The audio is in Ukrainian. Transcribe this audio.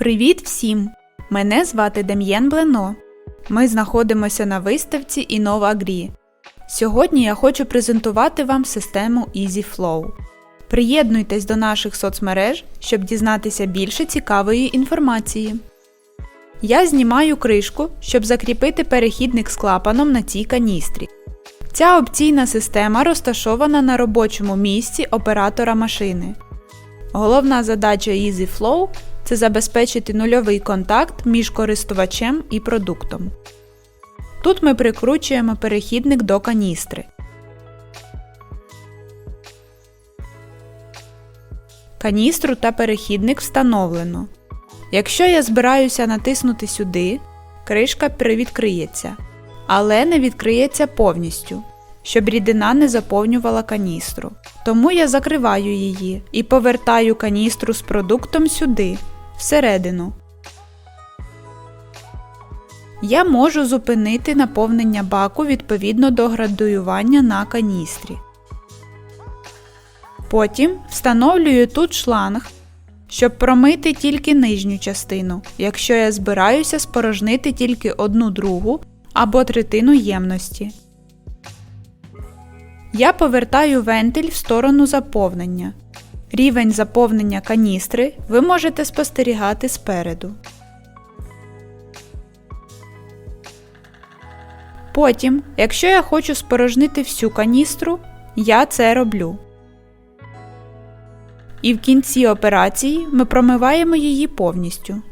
Привіт всім! Мене звати Дем'єн Блено. Ми знаходимося на виставці InnovaGrі. Сьогодні я хочу презентувати вам систему EasyFlow. Приєднуйтесь до наших соцмереж, щоб дізнатися більше цікавої інформації. Я знімаю кришку, щоб закріпити перехідник з клапаном на цій каністрі. Ця опційна система розташована на робочому місці оператора машини. Головна задача EasyFlow – це забезпечити нульовий контакт між користувачем і продуктом. Тут ми прикручуємо перехідник до каністри. Каністру та перехідник встановлено. Якщо я збираюся натиснути сюди, кришка привідкриється, але не відкриється повністю, щоб рідина не заповнювала каністру. Тому я закриваю її і повертаю каністру з продуктом сюди, всередину. Я можу зупинити наповнення баку відповідно до градуювання на каністрі. Потім встановлюю тут шланг, щоб промити тільки нижню частину, якщо я збираюся спорожнити тільки одну другу або третину ємності. Я повертаю вентиль в сторону заповнення. Рівень заповнення каністри ви можете спостерігати спереду. Потім, якщо я хочу спорожнити всю каністру, я це роблю. І в кінці операції ми промиваємо її повністю,